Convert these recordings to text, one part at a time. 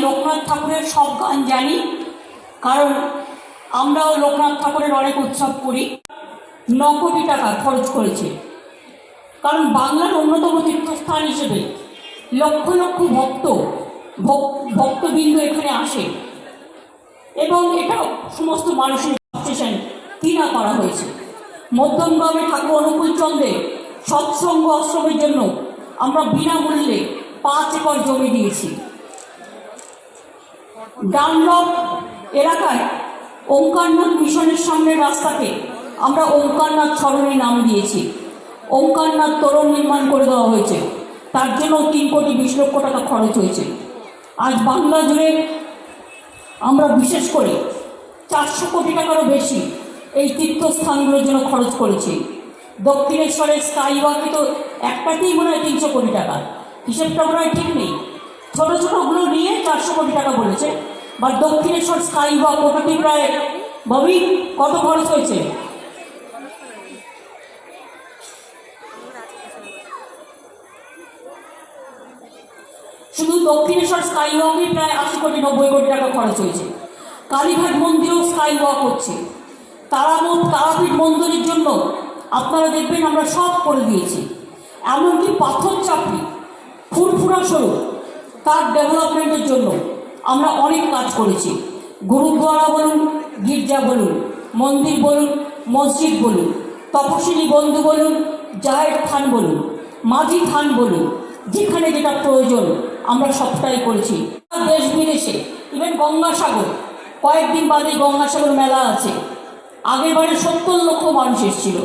লোকনাথ ঠাকুরের সব গান জানি, কারণ আমরাও লোকনাথ ঠাকুরের অনেক উৎসব করি। ন কোটি টাকা খরচ করেছে। কারণ বাংলার অন্যতম তীর্থস্থান হিসেবে লক্ষ লক্ষ ভক্ত ভক- ভক্তবৃন্দ এখানে আসে। এবং এটা সমস্ত মানুষের স্টেশন কিনা করা হয়েছে। মধ্যমগ্রামে ঠাকুর অনুকূল চন্দ্রে সৎসঙ্গ আশ্রমের জন্য আমরা বিনামূল্যে পাঁচ একর জমি দিয়েছি। ডানলপ এলাকায় ওঙ্কারনাথ মিশনের সামনের রাস্তাকে আমরা ওঙ্কারনাথ স্মরণে নাম দিয়েছি। ওঙ্কারনাথ তোরণ নির্মাণ করে দেওয়া হয়েছে। তার জন্য তিন কোটি বিশ লক্ষ টাকা খরচ হয়েছে। আজ বাংলা জুড়ে আমরা বিশেষ করে চারশো কোটি টাকারও বেশি এই তীর্থস্থানগুলোর জন্য খরচ করেছি। দক্ষিণেশ্বরের স্কাইওয়াকে তো একটাতেই মনে হয় তিনশো কোটি টাকা। হিসেবটা মনে হয় ঠিক নেই। ছোটো ছোটোগুলো নিয়ে চারশো কোটি টাকা বলেছে। বা দক্ষিণেশ্বর স্কাইওয়াক ওটাতে প্রায় ববি কত খরচ হয়েছে? শুধু দক্ষিণেশ্বর স্কাই ওয়াকে প্রায় আশি কোটি, নব্বই কোটি টাকা খরচ হয়েছে। কালীঘাট মন্দিরেও স্কাই ওয়াক হচ্ছে তারামঠ তারাপীঠ মন্দিরের জন্য আপনারা দেখবেন আমরা সব করে দিয়েছি। এমনকি পাথর চাপড়ি, ফুরফুরা স্বরূপ, তার ডেভেলপমেন্টের জন্য। আমরা অনেক কাজ করেছি। গুরুদ্বারা বলুন, গির্জা বলুন, মন্দির বলুন, মসজিদ বলুন তপশিলি বন্ধু বলুন জাহের থান বলুন মাঝি থান বলুন, যেখানে যেটা প্রয়োজন আমরা সবটাই করেছি। দেশ বিদেশে ইভেন গঙ্গাসাগর, কয়েকদিন বাদে গঙ্গাসাগর মেলা আছে। আগের বারে সত্তর লক্ষ মানুষ এসেছিল।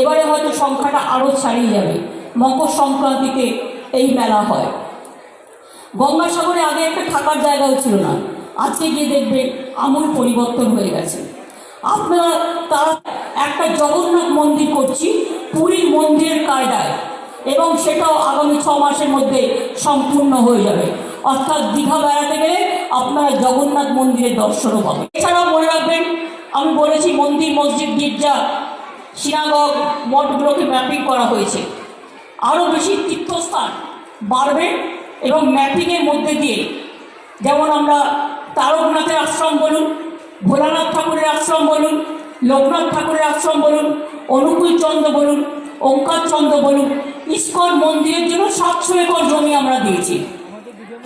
এবারে হয়তো সংখ্যাটা আরও ছাড়িয়ে যাবে। মকর সংক্রান্তিতে এই মেলা হয়। গঙ্গাসাগরে আগে একটা থাকার জায়গাও ছিল না। আজকে গিয়ে দেখবেন আমূল পরিবর্তন হয়ে গেছে। আপনারা তারা একটা জগন্নাথ মন্দির করছি, পুরীর মন্দিরের কায়দায়। এবং সেটাও আগামী ছ মাসের মধ্যে সম্পূর্ণ হয়ে যাবে। অর্থাৎ দীঘা বেড়াতে গেলে আপনারা জগন্নাথ মন্দিরের দর্শনও পাবেন। এছাড়াও মনে রাখবেন, আমি বলেছি মন্দির মসজিদ গির্জা, সিনাগগ, মঠগুলোকে ম্যাপিং করা হয়েছে। আরও বেশি তীর্থস্থান বাড়বে এবং ম্যাপিংয়ের মধ্যে দিয়ে, যেমন আমরা তারকনাথের আশ্রম বলুন, ভোলানাথ ঠাকুরের আশ্রম বলুন, লোকনাথ ঠাকুরের আশ্রম বলুন, অনুকূল চন্দ্র বলুন, ওঙ্কার চন্দ্র বলুন, ইস্কন মন্দিরের জন্য সাতশো একর জমি আমরা দিয়েছি।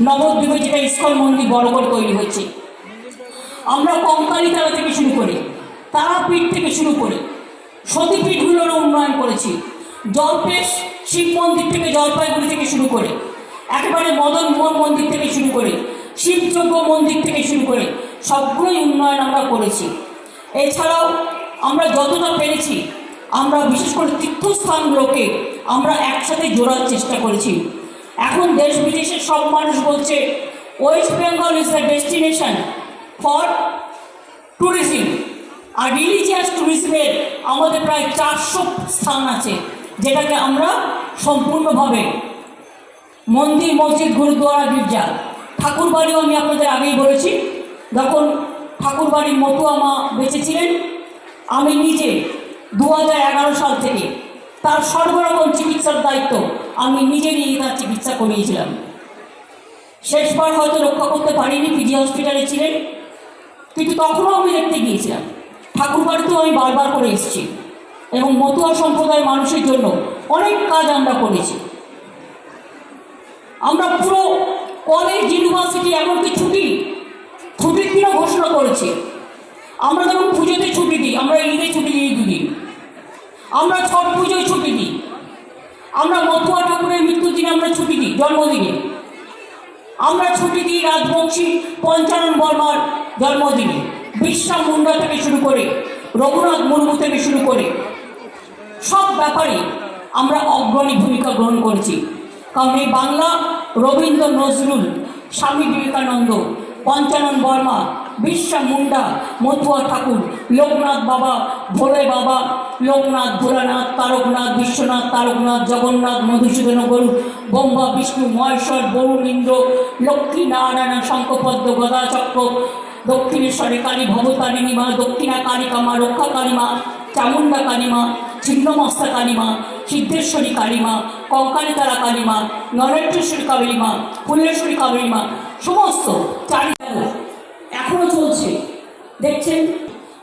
নবদ্বীপে যেটা ইস্কন মন্দির বড় করে তৈরি হচ্ছে। আমরা কঙ্কালীতলা থেকে শুরু করে, তারাপীঠ থেকে শুরু করে সতীপীঠগুলোর উন্নয়ন করেছি। জলপেশ শিব মন্দির থেকে, জলপাইগুড়ি থেকে শুরু করে একেবারে মদন মোহন মন্দির থেকে শুরু করে, শিবযজ্ঞ মন্দির থেকে শুরু করে, সবগুলোই উন্নয়ন আমরা করেছি। এছাড়াও আমরা যতটা পেরেছি, আমরা বিশেষ করে তীর্থস্থানগুলোকে আমরা একসাথে জোড়ার চেষ্টা করেছি। এখন দেশ বিদেশের সব মানুষ বলছে West Bengal is the destination for tourism R religious ট্যুরিজমের আমাদের প্রায় চারশো স্থান আছে, যেটাকে আমরা সম্পূর্ণভাবে মন্দির, মসজিদ গুরুদ্বারা গির্জা। ঠাকুরবাড়িও আমি আপনাদের আগেই বলেছি। যখন ঠাকুরবাড়ির মতুয়া মা বেঁচে ছিলেন আমি নিজে দু হাজার এগারো সাল থেকে তার সর্বরকম চিকিৎসার দায়িত্ব আমি নিজে নিয়ে তার চিকিৎসা করিয়েছিলাম। শেষবার হয়তো রক্ষা করতে পারিনি, পিজি হসপিটালে ছিলেন, কিন্তু তখনও আমি দেখতে গিয়েছিলাম। ঠাকুরবাড়িতেও আমি বারবার করে এসেছি এবং মতুয়া সম্প্রদায়ের মানুষের জন্য অনেক কাজ আমরা করেছি। আমরা পুরো কলেজ ইউনিভার্সিটি এমনকি ছুটি, ছুটির দিনও ঘোষণা করেছি। আমরা যখন পুজোতে ছুটি দিই, আমরা ঈদে ছুটি দিই দুদিন। আমরা ছট পুজোয় ছুটি দিই। আমরা মতুয়া ঠাকুরের মৃত্যুর দিনে আমরা ছুটি দিই, জন্মদিনে। আমরা ছুটি দিই রাজবংশী পঞ্চানন বর্মার জন্মদিনে। বিশ্বা মুন্ডা থেকে শুরু করে, রঘুনাথ মুর্মু থেকে শুরু করে, সব ব্যাপারে আমরা অগ্রণী ভূমিকা গ্রহণ করেছি। কারণ এই বাংলা, রবীন্দ্র নজরুল, স্বামী বিবেকানন্দ, পঞ্চানন বর্মা বিশ্বা মুন্ডা মতুয়া ঠাকুর, লোকনাথ বাবা, ভোলে বাবা, লোকনাথ, ভোলানাথ, তারকনাথ, বিশ্বনাথ, তারকনাথ, জগন্নাথ, মধুসূদন গরু, ব্রহ্মা, বিষ্ণু, মহেশ্বর, বরুণ ইন্দ্র, লক্ষ্মী নারায়ণ শঙ্কপদ্ম গদাচক্র দক্ষিণেশ্বরে কালী ভবতারিণী মা, দক্ষিণা কালিকা মা রক্ষা কালী মা, চামুণ্ডা কালী মা, ছিন্নমস্তা কালী মা, সিদ্ধেশ্বরী কালী মা কঙ্কালিতারা কালিমা নরেন্দ্রেশ্বরী কাবেলিমা ফুলেশ্বরী কাবেলিমা সমস্ত চারি এখনও চলছে। দেখছেন?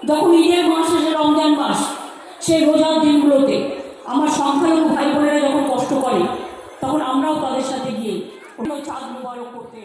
যখন ঈদের মাস এসে রমজান মাস, সেই রোজার দিনগুলোতে আমার সংখ্যালঘু ভাই বোনেরা যখন কষ্ট করে, তখন আমরাও তাদের সাথে গিয়ে চাঁদ মুবারক করতে